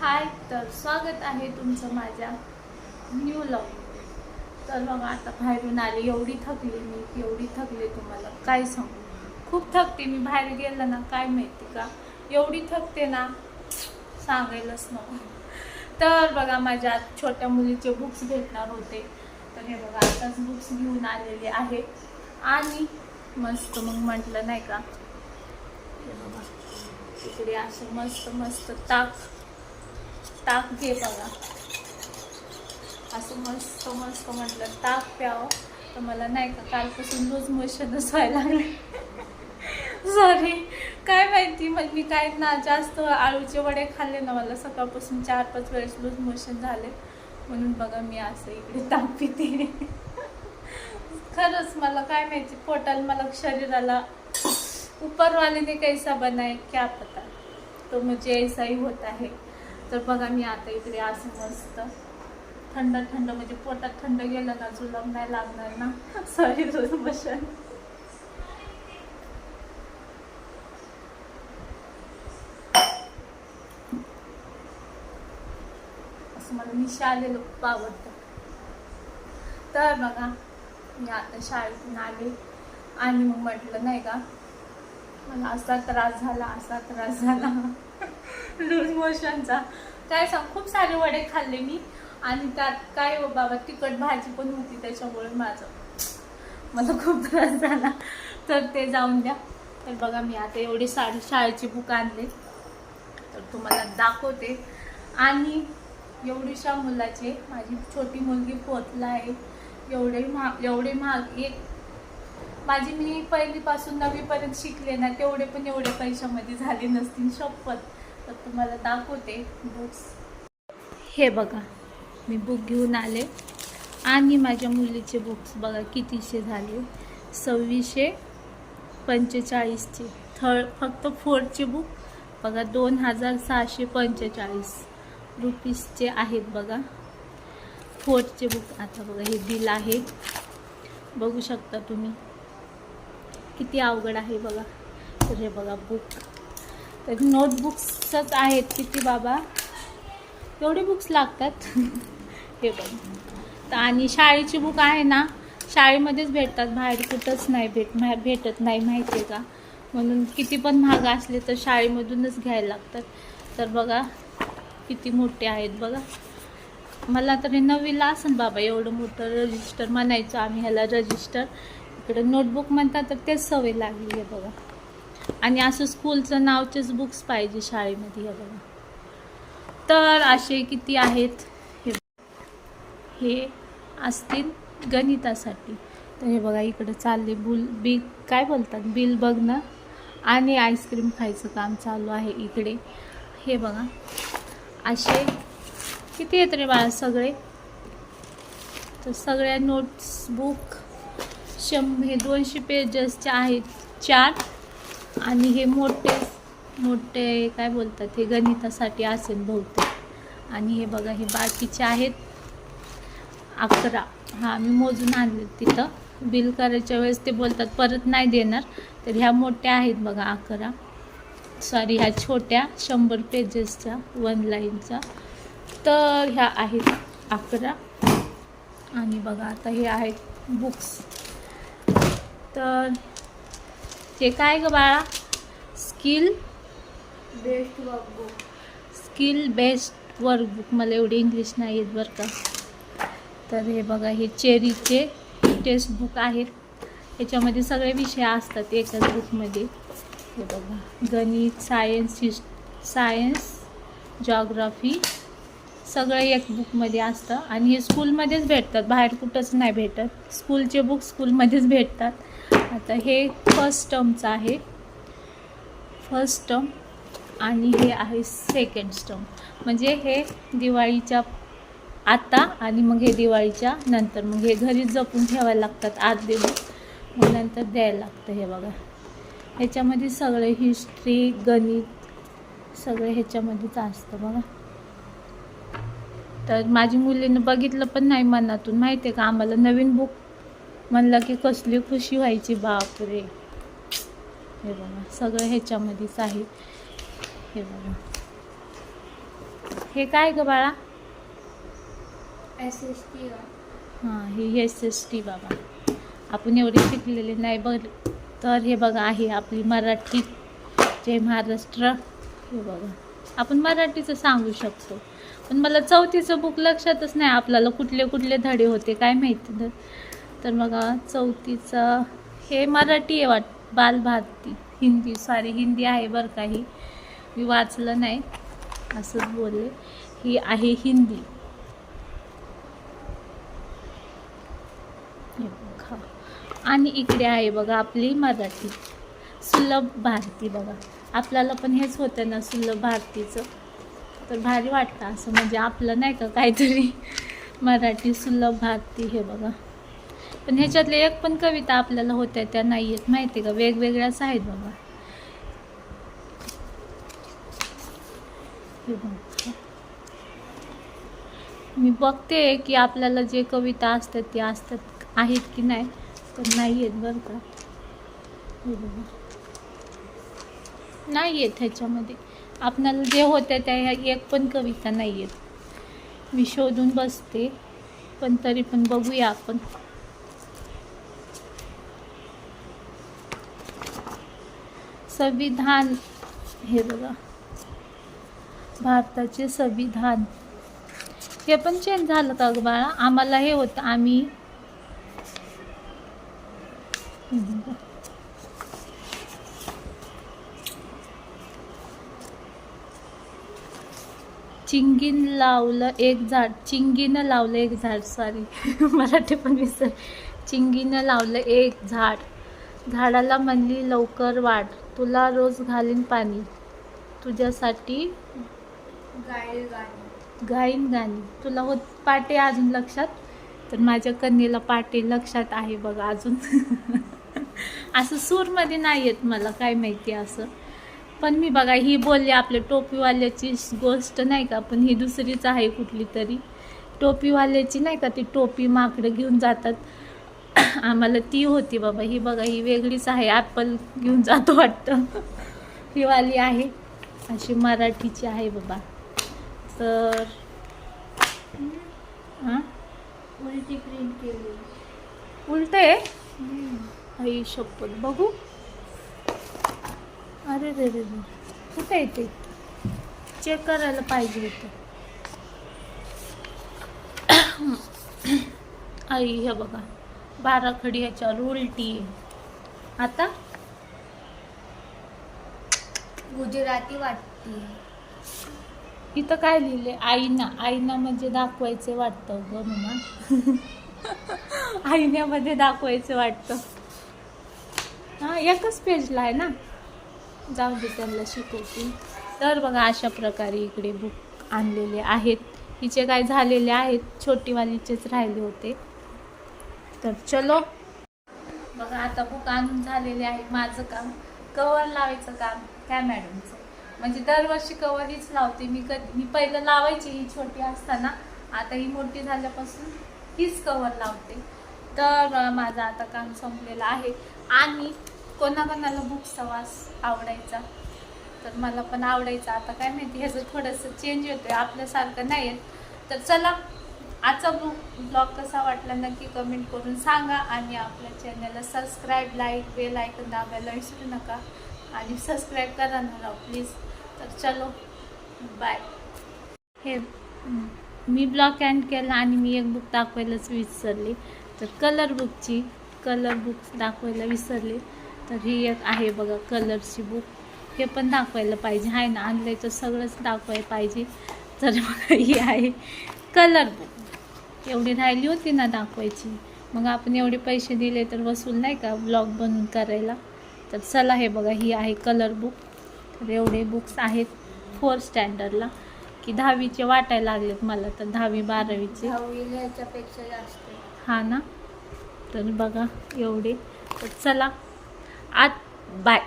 हाय तर स्वागत आहे तुमचं माझ्या न्यू लव तर बघा आता बाहेरून आले एवढी थकली मी एवढी थकली तुम्हाला काय सांगू? खूप थकते मी बाहेर गेलं ना काय माहिती का? एवढी थकते ना सांगायलाच नको. तर बघा माझ्या छोट्या मुलीचे बुक्स भेटणार होते. तर हे बघा आताच बुक्स घेऊन आलेले आहे. आणि मस्त मग म्हटलं नाही का? हे बघा इकडे असं मस्त मस्त ताक ताक घे बघा. असं मस्त मस्त म्हटलं ताक प्यावं. तर मला नाही का कालपासून लूज मोशनच व्हायला लागले. सॉरी काय माहिती मग मी काय ना जास्त आळूचे वडे खाल्ले ना मला सकाळपासून चार पाच वेळेस लूज मोशन झाले. म्हणून बघा मी असं इकडे ताक पिते. खरंच मला काय माहिती पोटाला मला शरीराला ऊपर वाले ने कैसा बनाए क्या पता. तो म्हणजे मुझे ऐसा ही होता है तर बघा मी आता इकडे असं मस्त थंड थंड म्हणजे पोटात थंड गेलं ना जुलाब नाही लागणार ना. सॉरी बसन असं मला निशा आलेलं खूप आवडतं तर बघा मी आता शाळेतून आले आणि मग म्हटलं नाही का मला असा त्रास झाला असा त्रास झाला. लूज मोशनचा. काय सांग खूप सारे वडे खाल्ले मी. आणि त्यात काय हो बाबा तिखट भाजी पण होती त्याच्यामुळे माझं. मला खूप त्रास झाला. तर ते जाऊन द्या. तर बघा मी आता एवढी साडी शाळेची बुक आणले. तर तुम्हाला दाखवते. आणि एवढीशा मुलाचे माझी छोटी मुलगी पोतला आहे. एवढे महाग एवढे महाग एक माझी मी पहिलीपासून नववीपर्यंत शिकले ना तेवढे पण एवढे पैशामध्ये झाले नसतील शपथ. तर तुम्हाला दाखवते बुक्स हे बघा मी बुक घेऊन आले. आणि माझ्या मुलीचे बुक्स बघा कितीशे झाले. सव्वीसशे पंचेचाळीसचे. थर्ड फक्त फोर्थचे बुक बघा दोन हजार सहाशे पंचेचाळीस रुपीजचे आहेत बघा. फोर्थचे बुक आता बघा हे बिल आहे. बघू शकता तुम्ही. किती अवघड आहे बघा. तर हे बघा बुक तर नोटबुक्सच आहेत किती बाबा? एवढे बुक्स लागतात. हे बघा. आणि शाळेची बुक आहे ना शाळेमध्येच भेटतात बाहेर कुठंच नाही भेट भेटत नाही माहिती आहे का? म्हणून किती पण महाग असले तर शाळेमधूनच घ्यायला लागतात. तर बघा किती मोठे आहेत बघा. मला तरी नवीला असेल बाबा एवढं मोठं रजिस्टर म्हणायचं आम्ही ह्याला रजिस्टर इकडे नोटबुक म्हणतात तर तेच सवय लागली आहे बघा. आणि असं स्कूलचं नावचेच बुक्स पाहिजे शाळेमध्ये हे बघा तर असे किती आहेत? हे हे असतील गणितासाठी. तर हे बघा इकडं चालले बुल बी काय बोलतात? बिल बघणं आणि आईस्क्रीम खायचं काम चालू आहे इकडे. हे बघा. असे किती येत रे बाळा सगळे? तर सगळ्या नोट्स बुक शंभ हे दोनशे पेजेसचे आहेत. चार. आणि हे मोठे मोठे काय बोलतात हे गणितासाठी असेल बहुतेक. आणि हे बघा हे बाकीचे आहेत. अकरा. हां मी मोजून आणले तिथं. बिल करायच्या वेळेस ते बोलतात परत नाही देणार. तर ह्या मोठ्या आहेत बघा अकरा. सॉरी ह्या छोट्या शंभर पेजेसच्या वन लाईनचा तर ह्या आहेत अकरा. आणि बघा आता हे आहेत बुक्स तर ते काय ग बाळा? स्किल बेस्ट बघू स्किल बेस्ड वर्कबुक मला एवढी इंग्लिश नाही येत बरं का. तर हे बघा हे चेरीचे टेक्स्ट बुक आहेत. याच्यामध्ये सगळे विषय असतात एकाच बुकमध्ये हे बघा गणित सायन्स हिस सायन्स जॉग्राफी सगळं एक बुकमध्ये असतं. आणि हे स्कूलमध्येच भेटतात. बाहेर कुठंच नाही भेटत. स्कूलचे बुक स्कूलमध्येच भेटतात. आता हे फर्स्ट टर्मचं आहे. फर्स्ट टर्म आणि हे आहे सेकंड टर्म म्हणजे हे दिवाळीच्या आता आणि मग हे दिवाळीच्या नंतर. मग हे घरी जपून ठेवायला लागतात आदले बुक मग नंतर द्यायला लागतं हे बघा. ह्याच्यामध्ये सगळे हिस्ट्री गणित सगळे ह्याच्यामध्येच असतं बघा. तर माझी मुलीनं बघितलं पण नाही मनातून. माहिती आहे का आम्हाला नवीन बुक म्हणलं की कसली खुशी व्हायची बापरे. हे बघा सगळं ह्याच्यामध्येच आहे. हे बघा. हे काय ग बाळा? एस एस टी हां हे एस एस टी बाबा. आपण एवढे शिकलेले नाही बघ तर हे बघा आहे आपली मराठी जय महाराष्ट्र. हे बघा. आपण मराठीचं सांगू शकतो. पण मला चौथीचं बुक लक्षातच नाही आपल्याला कुठले कुठले धडे होते काय माहिती. तर बघा चौथीचं हे मराठी आहे वाट बालभारती. हिंदी सॉरी हिंदी आहे बरं का ही. मी वाचलं नाही असंच बोलले. ही आहे हिंदी. हे बघा. आणि इकडे आहे बघा आपली मराठी. सुलभ भारती बघा. आपल्याला पण हेच होतं ना सुलभ भारतीचं. तर भारी वाटतं असं. म्हणजे आपलं नाही का काहीतरी? मराठी सुलभ भारती हे बघा. पण ह्याच्यातले एक पण कविता आपल्याला होत्या त्या नाही आहेत. माहिती का? वेगवेगळ्याच आहेत बाबा. मी बघते की आपल्याला जे कविता असतात ते असतात आहेत की नाही तर नाही आहेत बरं का? नाही आहेत ह्याच्यामध्ये. आपल्याला जे होत्या त्या ह्या एक पण कविता नाही आहेत. मी शोधून बसते पण तरी पण बघूया आपण. संविधान हे बघा. भारताचे संविधान. हे पण चेंज झालं का बाळा? आम्हाला हे होतं आम्ही. चिंगीन लावलं एक झाड चिंगीनं लावलं एक झाड सॉरी मराठी पण विसर. चिंगीनं लावलं एक झाड. झाडाला म्हणली लवकर वाढ. तुला रोज घालीन पाणी. तुझ्यासाठी गाईल गाणी. गाईन गाणी. तुला होत पाटे अजून लक्षात? तर माझ्या कन्येला पाटे लक्षात आहे बघा अजून. असं सूरमध्ये नाही येत मला काय माहिती असं. पण मी बघा ही बोलली आपल्या टोपीवाल्याची गोष्ट नाही का पण ही दुसरीच आहे कुठली तरी. टोपीवाल्याची नाही का ती टोपी माकडं घेऊन जातात. आम्हाला ती होती बाबा ही बघा ही वेगळीच आहे ॲपल घेऊन जातो वाटतं. ही वाली आहे अशी मराठीची आहे बाबा. तर हां? उलटी प्रिंट केली. उलट? आहे आई शपथ बघू. अरे रे रे रे कुठे आहे ते? चेक करायला पाहिजे होतं. आई हे बघा. बारा खडी ह्याच्यावर उलटी. आता? गुजराती वाटते. इथं काय लिहिले आईना. आईना म्हणजे दाखवायचे वाटतं ग म्हणा आईन्यामध्ये दाखवायचं वाटतं. हां एकच पेजला आहे ना? जाऊ दे त्यांना शिकवतील तर बघा अशा प्रकारे इकडे बुक आणलेले आहेत. हिचे काय झालेले आहेत? छोटीवालीचेच राहिले होते. तर चलो. बघा आता बुक आणून झालेले आहे. माझं काम कवर लावायचं काम काय मॅडमचं म्हणजे दरवर्षी कवर हीच लावते. मी कधी मी पहिलं लावायची ही छोटी असताना. आता ही मोठी झाल्यापासून हीच कवर लावते. तर माझं आता काम संपलेलं आहे. आणि कोणाकोणाला बुक्स वास आवडायचा? तर मला पण आवडायचं. आता काय माहिती ह्याचं थोडंसं चेंज होतं आपल्यासारखं नाही आहेत तर चला आजचा बुक ब्लॉग कसा वाटला नक्की कमेंट करून सांगा आणि आपल्या चॅनलला सबस्क्राईब लाईक बेल ऐकून दाबायला विसरू नका. आणि सबस्क्राईब करा ना राव प्लीज तर चलो बाय हे मी ब्लॉक अँड केला आणि मी एक बुक दाखवायलाच विसरली. तर कलर बुकची कलर बुक दाखवायला विसरली. तर ही एक आहे बघा कलरची बुक हे पण दाखवायला पाहिजे. आहे ना आणलं तर सगळंच दाखवायला पाहिजे. तर ही आहे कलर बुक एवढी राहिली होती ना दाखवायची. मग आपण एवढे पैसे दिले तर वसूल नाही का ब्लॉग बनवून करायला? तर चला हे बघा ही आहे कलर बुक तर एवढे बुक्स आहेत फोर स्टँडर्डला की दहावीचे वाटायला लागलेत मला तर दहावी बारावीचे. याच्यापेक्षा जास्त. हा ना? तर बघा एवढे. तर चला. आत बाय